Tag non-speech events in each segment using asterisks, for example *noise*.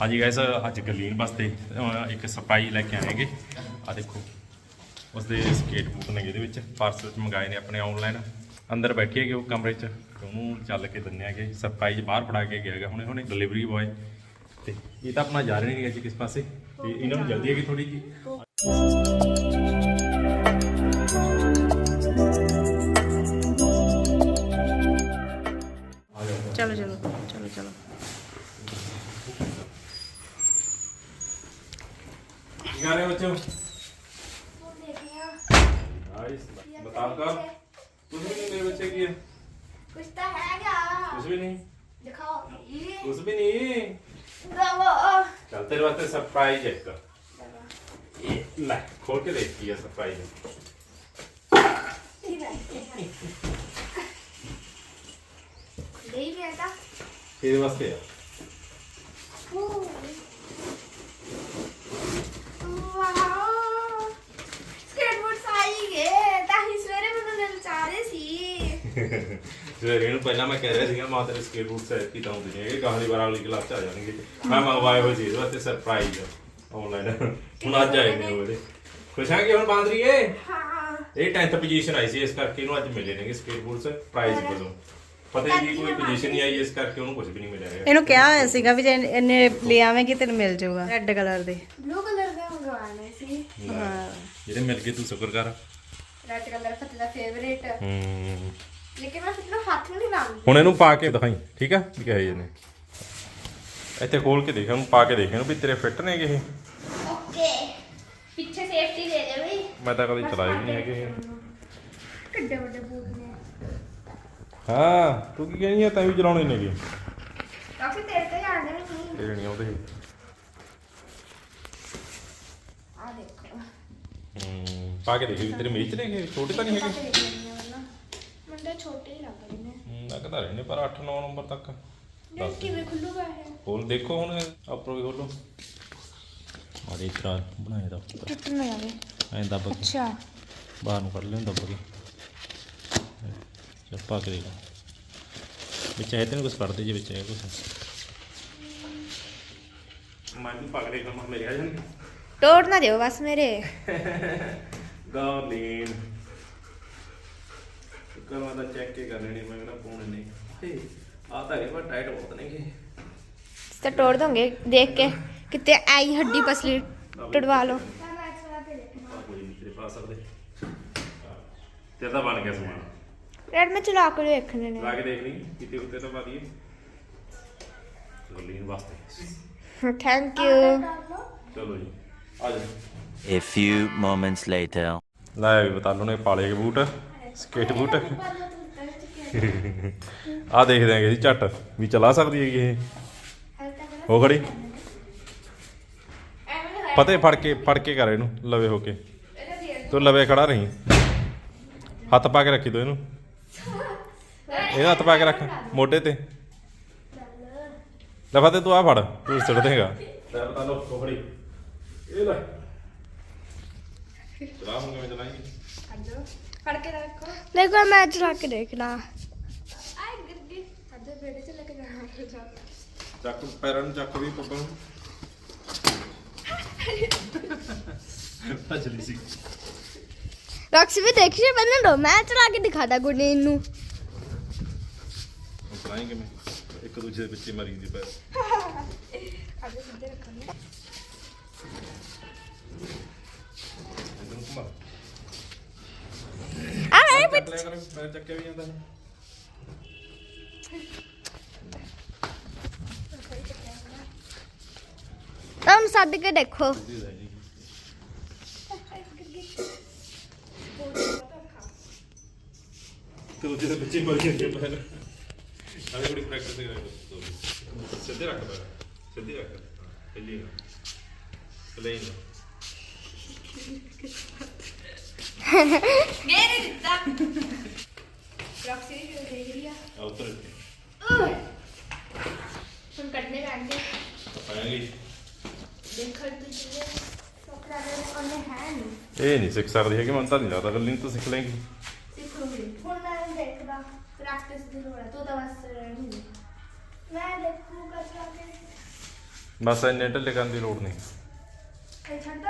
ਹਾਂਜੀ ਗਾਇਸ ਅੱਜ ਗਲੀਨ ਵਾਸਤੇ ਇੱਕ ਸਰਪ੍ਰਾਈਜ਼ ਲੈ ਕੇ ਆਏਗੇ ਆ ਦੇਖੋ, ਉਸਦੇ ਸਕੇਟ ਬੂਟ ਨੇ ਇਹਦੇ ਵਿੱਚ ਪਾਰਸਲ ਚ ਮੰਗਾਏ ਨੇ ਆਪਣੇ ਆਨਲਾਈਨ ਅੰਦਰ ਬੈਠੀ ਹੈਗੇ ਉਹ ਕਮਰੇ 'ਚ, ਤੇ ਉਹਨੂੰ ਚੱਲ ਕੇ ਦਿੰਨੇ ਹੈਗੇ। ਸਰਪ੍ਰਾਈਜ਼ ਬਾਹਰ ਫੜਾ ਕੇ ਗਿਆ ਹੈਗਾ ਹੁਣੇ ਹੁਣੇ ਡਿਲੀਵਰੀ ਬॉय ਤੇ ਇਹ ਤਾਂ ਆਪਣਾ ਜਾ ਰਹੇ ਨਹੀਂ ਅੱਜ ਕਿਸ ਪਾਸੇ। ਤੇ ਇਹਨਾਂ ਨੂੰ ਜਲਦੀ ਹੈਗੀ ਥੋੜੀ ਜੀ। ਕੁਛ ਤਾਂ ਹੈਗਾ ਕੁਝ ਵੀ ਨਹੀਂ ਦਿਖਾਓ ਇਹ ਕੁਝ ਵੀ ਨਹੀਂ ਦਵਾ ਚੱਲ ਤੇਰੇ ਵਾਸਤੇ ਸਰਪ੍ਰਾਈਜ਼ ਹੈ ਇੱਕ ਇਹ ਲੈ ਖੋਲ ਕੇ ਦੇਖ ਕੀ ਹੈ ਸਰਪ੍ਰਾਈਜ਼ ਦੇਈ ਬੇਟਾ ਤੇਰੇ ਵਾਸਤੇ ਆ ਵਾਓ ਸਕੇਟਬੋਰਡ ਸਾਈ ਗਏ ਤਾਂ ਹੀ ਸਵੇਰੇ ਮੈਨੂੰ ਲੈ ਚਾ ਰਹੇ ਸੀ ਜਿਹੜੇ ਨੂੰ ਪਹਿਲਾਂ ਮੈਂ ਕਹਿ ਰਿਹਾ ਸੀਗਾ ਮਾਂ ਤੇਰੇ ਸਕੇਟ ਬੂਟ ਸੈਟ ਕੀਤਾ ਹੁੰਦੇ ਨੇ ਇਹ ਗਾਹਲੀ ਵਾਰ ਵਾਲੀ ਕਲਾਸ ਚ ਆ ਜਾਣਗੇ। ਮੈਂ ਮੰਗਵਾਏ ਹੋਏ ਇਹਦੇ ਵਾਸਤੇ ਸਰਪ੍ਰਾਈਜ਼ ਆਨਲਾਈਨ ਹੁਣ ਅੱਜ ਆਏ ਨੇ ਉਹਦੇ ਖੁਸ਼ ਆ ਕਿ ਹੁਣ ਬਾਂਦਰੀਏ ਹਾਂ। ਇਹ 10th ਪੋਜੀਸ਼ਨ ਆਈ ਸੀ ਇਸ ਕਰਕੇ ਇਹਨੂੰ ਅੱਜ ਮਿਲੇ ਨੇਗੇ ਸਕੇਟ ਬੂਟਸ ਪ੍ਰਾਈਜ਼ ਵੱਲੋਂ। ਪਤਾ ਹੀ ਨਹੀਂ ਕੋਈ ਪੋਜੀਸ਼ਨ ਨਹੀਂ ਆਈ ਇਸ ਕਰਕੇ ਉਹਨੂੰ ਕੁਝ ਵੀ ਨਹੀਂ ਮਿਲਿਆ ਹੈਗਾ। ਇਹਨੂੰ ਕਿਹਾ ਹੋਇਆ ਸੀਗਾ ਵੀ ਜੇ ਇਹਨੇ ਲੈ ਆਵੇਂਗੀ ਤੈਨੂੰ ਮਿਲ ਜਾਊਗਾ ਰੈੱਡ ਕਲਰ ਦੇ। ਬਲੂ ਕਲਰ ਦਾ ਮੰਗਵਾਣਾ ਸੀ। ਹਾਂ। ਜਿਹੜੇ ਮਿਲ ਗਏ ਤੂੰ ਸ਼ੁਕਰ ਕਰ। ਰੈਡ ਕਲਰ ਫਤਿਹ ਦਾ ਫੇਵਰੇਟ ਹੂੰ। ਲੇਕਿਨ ਮੈਂ ਨੂੰ ਲਾਉਂਦੀ ਹੁਣ ਇਹਨੂੰ ਪਾ ਕੇ ਦਿਖਾਈ ਠੀਕ ਆ? ਵੀ ਕਹੇ ਨੇ। ਇੱਥੇ ਖੋਲ ਕੇ ਦੇਖ ਇਹਨੂੰ ਪਾ ਕੇ ਦੇਖ ਇਹਨੂੰ ਵੀ ਤੇਰੇ ਫਿੱਟ ਨੇਗੇ ਇਹ। ਓਕੇ। ਪਿੱਛੇ ਸੇਫਟੀ ਦੇ ਦੇ ਬਈ। ਮੈਂ ਤਾਂ ਕਦੇ ਚਲਾਏ ਵੀ ਨਹੀਂ ਹੈਗੇ ਇਹ। ਕਿੱਡੇ ਵੱਡੇ ਬੂਟ ਨੇ। ਹਾਂ ਤੂੰ ਕੀ ਕਹਿੰਦੀ ਆ ਤੈਨੂੰ ਵੀ ਚਲਾਉਣੇ ਨੇਗੇ। ਕਾਫੀ ਤੇਰੇ ਤੇ ਆਣੇ ਨਹੀਂ ਤੇਰੇ ਨਹੀਂ ਆਉਂਦੇ। ਆ ਦੇਖੋ। ਹੂੰ ਪਾ ਕੇ ਦੇਖ ਵੀ ਤੇਰੇ ਮੇਚ ਨੇਗੇ ਛੋਟੇ ਤਾਂ ਨਹੀਂ ਹੈਗੇ। ਤਾਂ ਛੋਟੇ ਹੀ ਲੱਗ ਰਹੇ ਨੇ ਹੂੰ, ਲੱਗਦਾ ਰਹੇ ਨੇ ਪਰ 8-9 ਨੰਬਰ ਤੱਕ ਯਾਰ ਕਿਵੇਂ ਖੁੱਲੂਗਾ ਇਹ? ਖੋਲ ਦੇਖੋ ਹੁਣ ਆਪਰੋ ਵੀ ਖੋਲੋ। ਆ ਦੇ ਇਤਰਾ ਬਣਾਇਆ ਦਾ ਟੁੱਟ ਨਾ ਜਾਵੇ। ਐਂ ਦੱਬ ਕੇ। ਅੱਛਾ। ਬਾਹਰ ਨੂੰ ਕੱਢ ਲਿਓ ਦੱਬ ਕੇ। ਚੱਲ ਪਾ ਕੇ ਦੇਖ। ਵਿੱਚ ਆਏ ਤੈਨੂੰ ਕੁਝ ਕੱਢਦੇ ਜੇ ਵਿੱਚ ਆਏ ਕੁਝ ਮੈਂ ਵੀ ਪਾ ਕੇ ਦੇਖ ਲਵਾਂ ਮੇਰੇ ਆ ਜਾਣਗੇ। ਤੋੜ ਨਾ ਦਿਓ ਬਸ ਮੇਰੇ। *laughs* ਗਾਲੀਨ ਕਰਵਾ ਦਾ ਚੈੱਕ ਕੇ ਕਰ ਲੈਣੀ ਮੈਂ ਕਿਹੜਾ ਪਾਉਣੇ ਨੇ। ਆ ਤਾਂ ਇਹ ਪਰ ਟਾਈਟ ਬਹੁਤ ਨੇਗੇ। ਤਾਂ ਤੋੜ ਦੋਗੇ ਦੇਖ ਕੇ। ਕਿਤੇ ਆਈ ਹੱਡੀ ਪਸਲੀ ਟੁੱਟਵਾ ਲਓ। ਆਹ ਕੋਈ ਨਹੀਂ ਤੇਰੇ ਪਾ ਸਕਦੇ। ਤੇਰਾ ਤਾਂ ਬਣ ਗਿਆ ਸਮਾਨ। ਰੈਡ ਮੈਂ ਚਲਾ ਕੇ ਦੇਖਣੇ ਨੇ। ਲਾ ਕੇ ਦੇਖ ਲਈ ਕਿਤੇ ਉੱਤੇ ਤਾਂ ਪਾ ਦਈਏ। ਗਾਲੀਨ ਵਾਸਤੇ। ਥੈਂਕ ਯੂ ਚਲੋ ਜੀ ਆ ਜਾ A few moments later. ਲੈ ਵੀ ਬਤਾ ਲੋ ਨੇ ਪਾਲੇ ਕੇ ਬੂਟ। ਸਕੇਟ ਬੂਟ ਆ ਦੇਖਦੇ ਆਂਗੇ ਜੀ ਝੱਟ, ਵੀ ਚਲਾ ਸਕਦੀ ਹੈਗੀ ਇਹ। ਹੋ ਖੜੀ। ਪਤੇ ਫੜ ਕੇ ਫੜ ਕੇ ਕਰ ਇਹਨੂੰ, ਲਵੇ ਹੋ ਕੇ। ਤੂੰ ਲਵੇ ਖੜਾ ਰਹੀਂ। ਹੱਥ ਪਾ ਕੇ ਰੱਖੀ ਤੂੰ ਇਹਨੂੰ। ਇਹਦਾ ਹੱਥ ਪਾ ਕੇ ਰੱਖ, ਮੋਢੇ ਤੇ। ਲੈ ਫਤੇ ਤੂੰ ਆ ਫੜ, ਤੂੰ ਸੁੱਟ ਦੇਗਾ। ਲੈ ਬਤਾ ਲੋ ਹੋ ਇਹ ਲੈ। ਚਲਾ ਹੁਣ ਕਿਵੇਂ ਫੜ ਕੇ ਰੱਖੋ। ਦੇਖੋ ਮੈਂ ਚਲਾ ਕੇ ਦੇਖਣਾ। ਆਏ ਗੱਡੀ ਸਾਡੇ ਬੇੜੇ ਚ ਲੈ ਕੇ ਜਾਣਾ ਚੱਕ ਪੈਰਾਂ ਨੂੰ ਚੱਕ ਵੀ ਪੱਪਾ ਨੂੰ। ਭਜਲੀ ਸੀ। ਰੌਕਸੀ ਵੀ ਦੇਖੀ ਬੰਨ ਲੋ ਮੈਂ ਚਲਾ ਕੇ ਦਿਖਾਦਾ ਗੁਰਨੀਨ ਨੂੰ। ਮੈਂ। ਇੱਕ ਦੂਜੇ ਦੇ ਪਿੱਛੇ ਮਰੀ ਦੀ ਪੈਰ ਅੱਗੇ ਸਿੱਧੇ ਰੱਖਣਾ ਇਹਨੂੰ ਘੁਮਾ ਆ ਮੇਰੇ ਚੱਕ ਲਿਆ ਕਰ ਪੈਰ ਚੱਕਿਆ ਵੀ ਜਾਂਦਾ ਤੁਮ ਸੱਦ ਕੇ ਦੇਖੋ। ਦੂਜੇ ਦੇ ਪਿੱਛੇ ਮਰੀ ਜਾਂਦੇ ਪੈਰ ਅਰੇ ਬੜੀ ਪ੍ਰੈਕਟਿਸ ਕਰ ਸਿੱਧੇ ਰੱਖ ਪੈਰ ਸਿੱਧੇ ਰੱਖ। ਹਿੱਲੀ ਨਾ ਪਲੇਨ ਗੇਰੇ ਦਿੱਤਾ ਰੌਕਸੀ ਜੋ ਦੇਖ ਰਹੀ ਆ ਆ ਹੁਣ ਕੱਢਨੇ ਪੈਣਗੇ ਪਾਏਗੀ ਦੇਖਣ ਤੇ ਜਿਵੇਂ ਸੋਕਰਾ ਦੇ ਉਹਨੇ ਹੈ ਨਹੀਂ ਇਹ ਨਹੀਂ ਸਿੱਖ ਸਕਦੀ ਹੈਗੀ, ਮਨ ਤਾਂ ਨਹੀਂ ਲੱਗਦਾ ਗੱਲੀ ਤੂੰ ਸਿੱਖ ਲੇਂਗੀ ਸਿੱਖੂਗੀ ਹੁਣ ਮੈਂ ਦੇਖਦਾ ਪ੍ਰੈਕਟਿਸ ਦੀ ਲੋੜ ਹੈ ਤੂੰ ਤਾਂ ਬਸ ਰਹਿਣੀ ਮੈਂ ਦੇਖੂਗਾ ਚਲਾ ਕੇ ਬਸ ਇੰਨੇ ਢਿੱਲੇ ਕਰਨ ਦੀ ਲੋੜ ਨਹੀਂ ਇਹ ਛੱਡ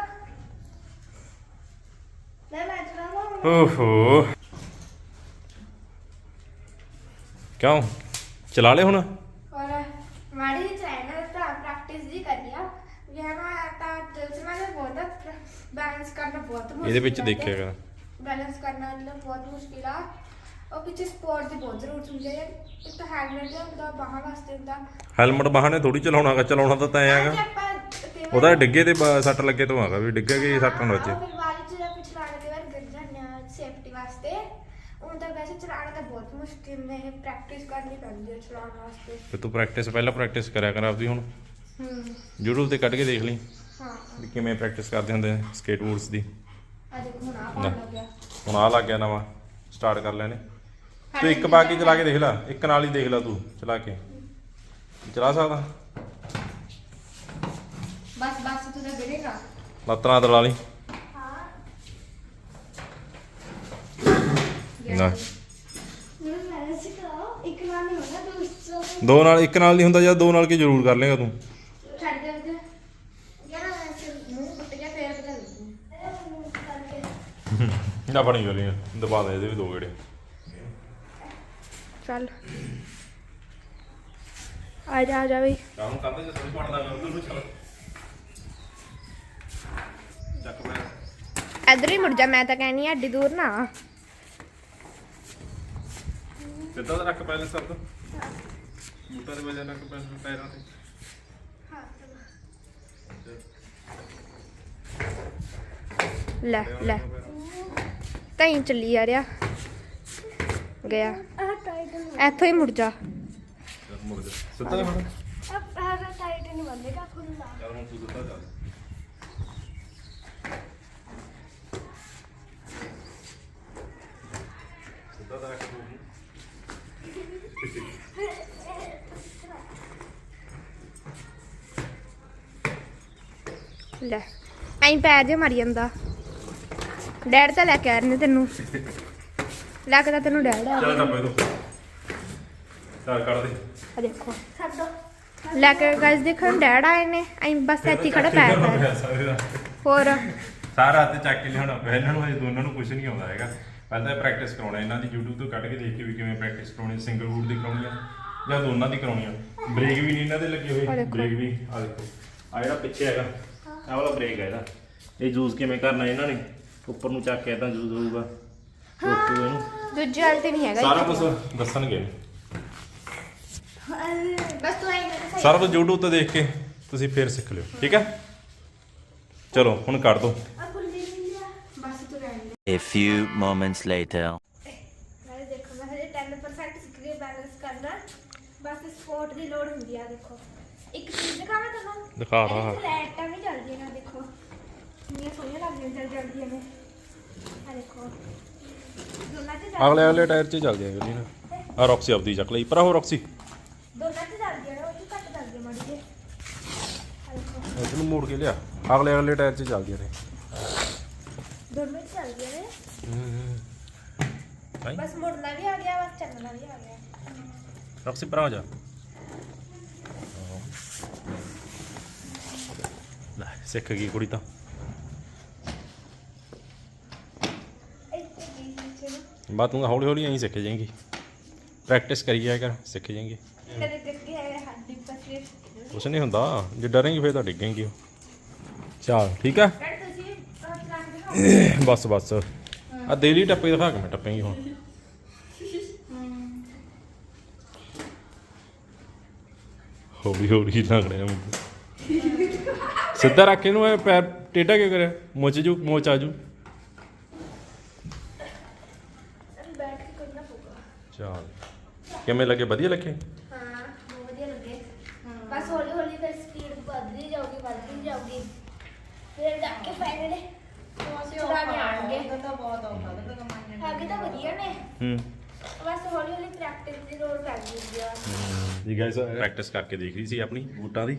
ਲੈ ਮੈਂ ਚਲਾਵਾਂ ਕਿਉਂ? ਚਲਾ ਲੈ ਹੁਣ। ਔਰ ਮਾੜੀ ਚੈਨਲ ਤਾਂ ਪ੍ਰੈਕਟਿਸ ਦੀ ਕਰਨੀ ਆ। ਯਾਰਾ ਤਾਂ ਦਿਲਸ ਨਾਲ ਬਹੁਤ ਬੈਲੈਂਸ ਕਰਨਾ ਬਹੁਤ ਮੁਸ਼ਕਿਲ ਇਹਦੇ ਵਿੱਚ ਦੇਖਿਆ ਬੈਲੈਂਸ ਕਰਨਾ ਮਤਲਬ ਬਹੁਤ ਮੁਸ਼ਕਿਲ ਆ। ਉਹ ਪਿੱਛੇ ਸਪੋਰਟ ਦੀ ਬਹੁਤ ਜ਼ਰੂਰਤ ਹੁੰਦੀ ਹੈ ਇੱਕ ਤਾਂ ਹੈਲਮਟ ਦਾ ਹੁੰਦਾ ਬਾਹਾਂ ਵਾਸਤੇ ਹੁੰਦਾ। ਹੈਲਮਟ ਬਾਹਾਂ ਨੇ ਥੋੜੀ ਚਲਾਉਣਾਗਾ ਚਲਾਉਣਾ ਤਾਂ ਤੈਂ ਆਗਾ ਉਹਦਾ ਡਿੱਗੇ ਤੇ ਸੱਟ ਲੱਗੇ ਤੋਂ ਆਗਾ ਵੀ ਡਿੱਗੇਗੀ ਸੱਟ ਨਾ ਵੱਜੇ ਵੈਸੇ ਚਲਾਉਣਾ ਤਾਂ ਬਹੁਤ ਮੁਸ਼ਕਿਲ ਨੇ ਪ੍ਰੈਕਟਿਸ ਕਰਨੀ ਪੈਂਦੀ ਹੈ ਚਲਾਉਣ ਵਾਸਤੇ। ਤੇ ਤੂੰ ਪ੍ਰੈਕਟਿਸ ਪਹਿਲਾਂ ਪ੍ਰੈਕਟਿਸ ਕਰਿਆ ਕਰ ਆਪਦੀ ਹੁਣ। ਹੂੰ। YouTube ਤੇ ਕੱਢ ਕੇ ਦੇਖ ਲਈ ਹਾਂ। ਵੀ ਕਿਵੇਂ ਪ੍ਰੈਕਟਿਸ ਕਰਦੇ ਹੁੰਦੇ ਨੇ ਸਕੇਟ ਬੋਰਡਸ ਦੀ। ਆ ਦੇਖੋ ਹੁਣ ਆ। ਪਾਣ ਲੱਗਿਆ ਹੁਣ ਆ ਲੱਗ ਗਿਆ ਨਵਾਂ ਸਟਾਰਟ ਕਰ ਲੈਣੇ। ਤੂੰ ਇੱਕ ਪਾ ਕੇ ਚਲਾ ਕੇ ਦੇਖ ਲੈ ਇੱਕ ਨਾਲ ਹੀ ਦੇਖ ਲੈ ਤੂੰ ਚਲਾ ਕੇ। ਚਲਾ ਸਕਦਾ। ਬਸ ਬਸ ਤੂੰ ਤਾਂ ਗਿਰੇਗਾ ਲੱਤਾਂ ਨਾਲ ਦਲਾ ਲਈ ਹਾਂ ਨਾ ਮੈਨੂੰ ਮੈਂ ਸਿਖਾਓ ਇੱਕ ਨਾਲ ਦੋ ਨਾਲ ਇੱਕ ਨਾਲ ਨਹੀਂ ਹੁੰਦਾ ਜਾਂ ਦੋ ਨਾਲ ਕੀ ਜ਼ਰੂਰ ਕਰ ਲੇਗਾ ਤੂੰ? ਨਾ ਬਣੀ ਗਲੀਆਂ ਦਬਾ ਦੇ ਇਹਦੇ ਵੀ ਦੋ ਗੇੜੇ। ਚੱਲ। ਆ ਜਾ ਆ ਜਾ ਬਈ। ਕਾਹਨੂੰ ਕਰਦੇ ਜੇ ਥੋੜੀ ਪੜਦਾ ਨੂੰ ਚੱਲ। ਚੱਕ ਮੈਂ ਇਧਰ ਹੀ ਮੁੜ ਜਾ ਮੈਂ ਤਾਂ ਕਹਿਣੀ ਐਡੀ ਦੂਰ ਨਾ ਸਿੱਧਾ ਤਾਂ ਰੱਖ ਪਹਿਲੇ ਸਰ ਤੋਂ। ਬੂਟਾ ਦੇ ਵਜ੍ਹਾ ਨਾਲ ਪਹਿਲੇ ਪੈਰਾਂ ਤੇ। ਲੈ ਲੈ। ਤੈਂ ਚੱਲੀ ਆ ਰਿਹਾ। ਗਿਆ। ਇੱਥੋਂ ਹੀ ਮੁੜ ਜਾ। ਮੁੜ ਜਾ। ਸਿੱਧਾ ਹੁਣ ਟਾਈਟ ਨਹੀਂ ਬੰਦੇਗਾ ਖੁੱਲਾ ਚੱਲ ਹੁਣ ਤੂੰ ਸਿੱਧਾ ਚੱਲ ਸਿੱਧਾ ਤਾਂ ਰੱਖ ਤੂੰ ਲੈ। ਐਂ ਪੈਰ ਜੇ ਮਾਰੀ ਜਾਂਦਾ। ਡੈਡ ਤਾਂ ਲੈ ਕੇ ਆ ਰਹੇ ਨੇ ਤੈਨੂੰ। ਲੈ ਕੇ ਤਾਂ ਤੈਨੂੰ ਡੈਡ ਆ ਚੱਲ ਟੱਪੇ ਤੂੰ। ਚੱਲ ਕੱਢ ਦੇ। ਆ ਦੇਖੋ। ਲੈ ਕੇ ਗਾਇਸ ਦੇਖਣ ਡੈਡ ਆਏ ਨੇ। ਐਂ ਬਸ ਹੀ ਖੜਾ ਪੈਰ ਪੈਰ ਹੋਰ? ਸਾਰਾ ਹੱਥ ਚੱਕ ਕੇ ਲਿਆਉਣਾ ਪਿਆ ਇਹਨਾਂ ਨੂੰ ਹਜੇ ਦੋਨਾਂ ਨੂੰ ਕੁਝ ਨਹੀਂ ਆਉਂਦਾ ਹੈਗਾ। ਪਹਿਲਾਂ ਪ੍ਰੈਕਟਿਸ ਕਰਾਉਣਾ ਇਹਨਾਂ ਦੀ YouTube ਤੋਂ ਕੱਢ ਕੇ ਦੇਖ ਕੇ ਵੀ ਕਿਵੇਂ ਪ੍ਰੈਕਟਿਸ ਕਰਾਉਣੀ ਸਿੰਗਲ ਰੂਟ ਦੀ ਕਰਾਉਣੀ ਆ ਜਾਂ ਦੋਨਾਂ ਦੀ ਕਰਾਉਣੀ ਆ। ਬ੍ਰੇਕ ਵੀ ਨਹੀਂ ਇਹਨਾਂ ਦੇ ਲੱਗੇ ਆਹ ਹੋਏ ਦੇਖੋ। ਬ੍ਰੇਕ ਵੀ ਆ ਦੇਖੋ। ਆ ਜਿਹੜਾ ਪਿੱਛੇ ਹੈਗਾ। ਆਹ ਵਾਲਾ ਬ੍ਰੇਕ ਹੈ ਇਹਦਾ। ਇਹ ਯੂਜ਼ ਕਿਵੇਂ ਕਰਨਾ ਇਹਨਾਂ ਨੇ? ਉੱਪਰ ਨੂੰ ਚੱਕ ਕੇ ਤਾਂ ਯੂਜ਼ ਹੋਊਗਾ ਰੋਕੂ ਇਹਨੂੰ। ਦੂਜੀ ਵਾਲੀ ਤੇ ਨਹੀਂ ਹੈਗਾ ਸਾਰਾ ਕੁਝ ਦੱਸਣਗੇ। ਬਸ ਤੂੰ ਐਂ ਸਾਰਾ ਕੁਝ YouTube ਤੋਂ ਦੇਖ ਕੇ ਤੁਸੀਂ ਫੇਰ ਸਿੱਖ ਲਿਓ ਠੀਕ ਹੈ? ਚਲੋ ਹੁਣ ਕਰ ਦੋ। ਬਸ ਤੂੰ ਰਹਿਣ ਦੇ। A few moments later. ਮੈਂ ਦੇਖੋ ਮੈਂ ਹਜੇ 10% ਸਿੱਖ ਗਈ ਬੈਲੈਂਸ ਕਰਨਾ ਬਸ ਸਪੋਰਟ ਦੀ ਲੋੜ ਹੁੰਦੀ ਆ ਦੇਖੋ। ਇੱਕ ਚੀਜ਼ ਦਿਖਾਵਾਂ ਤੁਹਾਨੂੰ? ਦਿਖਾ 'ਚ ਲਾਈਟਾਂ ਵੀ ਚੱਲਦੀਆਂ ਨੇ ਦੇਖੋ ਕਿੰਨੀਆਂ ਆ ਦੇਖੋ। ਦੋਨਾਂ 'ਚ ਚੱਲ- ਅਗਲੇ ਅਗਲੇ ਟਾਇਰ 'ਚ ਚੱਲ ਜਾਏਗਾ ਜੀ ਨਾ। ਆ ਰੌਕਸੀ ਆਪਦੀ ਚੱਕ ਲਈ। ਪਰ ਉਹ ਰੌਕਸੀ ਦੋਨਾਂ 'ਚ ਚੱਲਦੀਆਂ ਨੇ ਉਹ 'ਚ ਘੱਟ ਮਾੜੀ ਜਿਹੀ। ਆ ਦੇਖੋ। ਇਹਨੂੰ ਮੋੜ ਕੇ ਲਿਆ। ਅਗਲੇ ਅਗਲੇ ਟਾਇਰ 'ਚ ਚੱਲਦੀਆਂ ਨੇ ਦੋਨੋਂ 'ਚ ਚੱਲਦੀਆਂ ਨੇ ਭਾਈ ਬਸ ਮੁੜਨਾ ਵੀ ਆ ਗਿਆ ਬਸ ਚੱਲਣਾ ਵੀ ਆ ਗਿਆ। ਰੌਕਸੀ ਪਰਾਂ ਹੋ ਜਾ। ਲੈ ਸਿੱਖ ਗਈ ਕੁੜੀ ਤਾਂ ਇੱਥੇ ਵੀ ਬਾਤ ਤੂੰ ਹੌਲੀ ਹੌਲੀ ਐਂ ਸਿੱਖ ਜਾਏਂਗੀ। ਪ੍ਰੈਕਟਿਸ ਕਰੀ ਜਾਇਆ ਕਰ ਸਿੱਖ ਜਾਏਂਗੀ। ਕਦੇ ਦੇਖੀ ਹੈ ਹੱਡੀ ਪਸਲੀ ਕੁਛ ਨਹੀਂ ਹੁੰਦਾ ਜੇ ਡਰੇਂਗੀ ਫੇਰ ਤਾਂ ਡਿੱਗੇਂਗੀ ਉਹ। ਚੱਲ ਠੀਕ ਆ? ਡੈਡ ਤੁਸੀਂ ਆਹ ਚਲਾ ਕੇ ਦਿਖਾਓ ਬਸ ਬਸ। ਆ ਦੇਲੀ ਟੱਪੇ ਦਿਖਾ ਕੇ ਮੈਂ ਟੱਪੇਂਗੀ ਹੁਣ। ਹੌਲੀ ਹੌਲੀ ਲੱਗਣਾ ਮੈਨੂੰ ਸਿੱਧਾ ਰੱਖ ਕੇ ਇਹਨੂੰ ਐਂ ਪੈਰ ਟੇਢਾ ਕਿਉਂ ਕਰਿਆ? ਮੁੱਚ ਜੂ ਮੋਚ ਆ ਜੂ ਬੈਠ ਕੇ ਕਰਨਾ ਪਊਗਾ ਚੱਲ। ਕਿਵੇਂ ਲੱਗੇ? ਵਧੀਆ ਲੱਗੇ? ਹਾਂ ਬਹੁਤ ਵਧੀਆ ਲੱਗੇ। ਬਸ ਹੌਲੀ ਹੌਲੀ ਫਿਰ ਸਪੀਡ ਵੱਧਦੀ ਜਾਊਗੀ ਵੱਧਦੀ ਜਾਊਗੀ। ਫਿਰ ਜਾ ਕੇ ਫਾਈਨਲ ਚਲਾਣੇ ਆਣਗੇ ਤਾਂ ਬਹੁਤ ਔਖਾ ਤੇ ਕਮਾਈਆਂ ਅੱਗੇ ਤਾਂ ਵਧੀਆ ਨੇ। ਹੂੰ। ਬਸ ਹੌਲੀ ਹੌਲੀ ਪ੍ਰੈਕਟਿਸ ਦੀ ਲੋੜ ਪੈ ਗਈ ਆ। ਜੀ ਗਾਇਸ ਪ੍ਰੈਕਟਿਸ ਕਰਕੇ ਦੇਖ ਰਹੀ ਸੀ ਆਪਣੀ ਬੂਟਾਂ ਦੀ।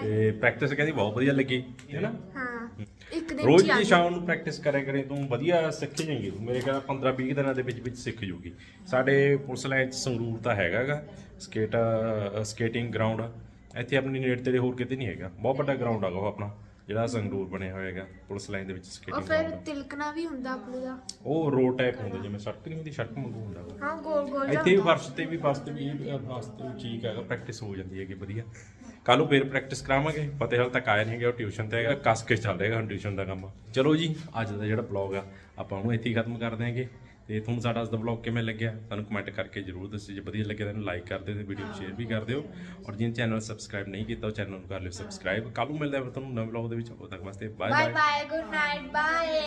ਤੇ ਪ੍ਰੈਕਟਿਸ ਕਹਿੰਦੀ ਬਹੁਤ ਵਧੀਆ ਲੱਗੀ ਹੈ ਨਾ? ਹਾਂ। ਇੱਕ ਦਿਨ ਰੋਜ਼ ਚ ਦੀ। ਸ਼ਾਮ ਨੂੰ ਪ੍ਰੈਕਟਿਸ ਕਰਿਆ ਕਰੇ ਤੂੰ ਵਧੀਆ ਸਿੱਖ ਜਾਏਂਗੀ ਤੂੰ। ਮੇਰੇ ਖਿਆਲ 15 20 ਦਿਨਾਂ ਦੇ ਵਿੱਚ ਵਿੱਚ ਸਿੱਖ ਜੂਗੀ ਸਾਡੇ ਪੁਲਿਸ ਲਾਈਨ ਚ ਸੰਗਰੂਰ ਤਾਂ ਹੈਗਾਗਾ ਸਕੇਟ ਸਕੇਟਿੰਗ ਗਰਾਊਂਡ ਇੱਥੇ ਆਪਣੀ ਨੇੜੇ ਤੇੜੇ ਹੋਰ ਕਿਤੇ ਨਹੀਂ ਹੈਗਾ। ਬਹੁਤ ਵੱਡਾ ਗਰਾਊਂਡ ਹੈਗਾ ਉਹ ਆਪਣਾ। ਜਿਹੜਾ ਸੰਗਰੂਰ ਬਣਿਆ ਹੋਇਆ ਹੈਗਾ ਪੁਲਿਸ ਲਾਈਨ ਦੇ ਵਿੱਚ ਉਹ ਸਕੇਟਿੰਗ ਫਿਰ ਤਿਲਕਣਾ ਵੀ ਹੁੰਦਾ ਆਪਣੇ ਦਾ? ਉਹ ਰੋਡ ਟਾਈਪ ਹੁੰਦਾ ਜਿਵੇਂ ਸੜਕ ਨਹੀਂ ਹੁੰਦੀ ਸੜਕ ਵਾਂਗੂ ਹੁੰਦਾ। ਹਾਂ ਗੋਲ ਗੋਲ ਜਿਹਾ ਇੱਥੇ ਵੀ। ਫਰਸ਼ ਤੇ ਵੀ ਫਰਸ਼ ਤੇ ਵੀ ਇਹ ਫਰਸ਼ ਤੇ ਵੀ ਠੀਕ ਹੈਗਾ ਪ੍ਰੈਕਟਿਸ ਹੋ ਜਾਂਦੀ ਹੈਗੀ ਵਧੀਆ। ਕੱਲ ਨੂੰ ਫੇਰ ਪ੍ਰੈਕਟਿਸ ਕਰਾਵਾਂਗੇ ਪਤਾ ਹਾਲ ਤੱਕ ਆਇਆ ਨਹੀਂ ਹੈਗਾ ਉਹ ਟਿਊਸ਼ਨ ਤੇ ਹੈਗਾ ਕੱਸ ਕੇ ਚੱਲ ਰਿਹਾ ਹੁਣ ਟਿਊਸ਼ਨ ਦਾ ਕੰਮ। ਚਲੋ ਜੀ ਅੱਜ ਦਾ ਜਿਹੜਾ ਬਲੌਗ ਆ ਆਪਾਂ ਉਹਨੂੰ ਇੱਥੇ ਹੀ ਖਤਮ ਕਰ ਦਿਆਂਗੇ ਤੇ ਤੁਹਾਨੂੰ ਸਾਡਾ ਅੱਜ ਦਾ ਬਲੌਗ ਕਿਵੇਂ ਲੱਗਿਆ ਸਾਨੂੰ ਕਮੈਂਟ ਕਰਕੇ ਜਰੂਰ ਦੱਸਿਓ। ਜੇ ਵਧੀਆ ਲੱਗਿਆ ਤਾਂ ਇਹਨੂੰ ਲਾਈਕ ਕਰ ਦਿਓ ਤੇ ਵੀਡੀਓ ਨੂੰ ਸ਼ੇਅਰ ਵੀ ਕਰ ਦਿਓ। ਔਰ ਜਿਹਨੇ ਚੈਨਲ ਸਬਸਕ੍ਰਾਈਬ ਨਹੀਂ ਕੀਤਾ ਉਹ ਚੈਨਲ ਨੂੰ ਕਰ ਲਿਓ ਸਬਸਕ੍ਰਾਈਬ ਕੱਲ ਨੂੰ ਮਿਲਦਾ ਹੈ ਤੁਹਾਨੂੰ ਨਵੇਂ ਬਲੌਗ ਦੇ ਵਿੱਚ। ਉਦੋਂ ਤੱਕ ਵਾਸਤੇ bye bye good night bye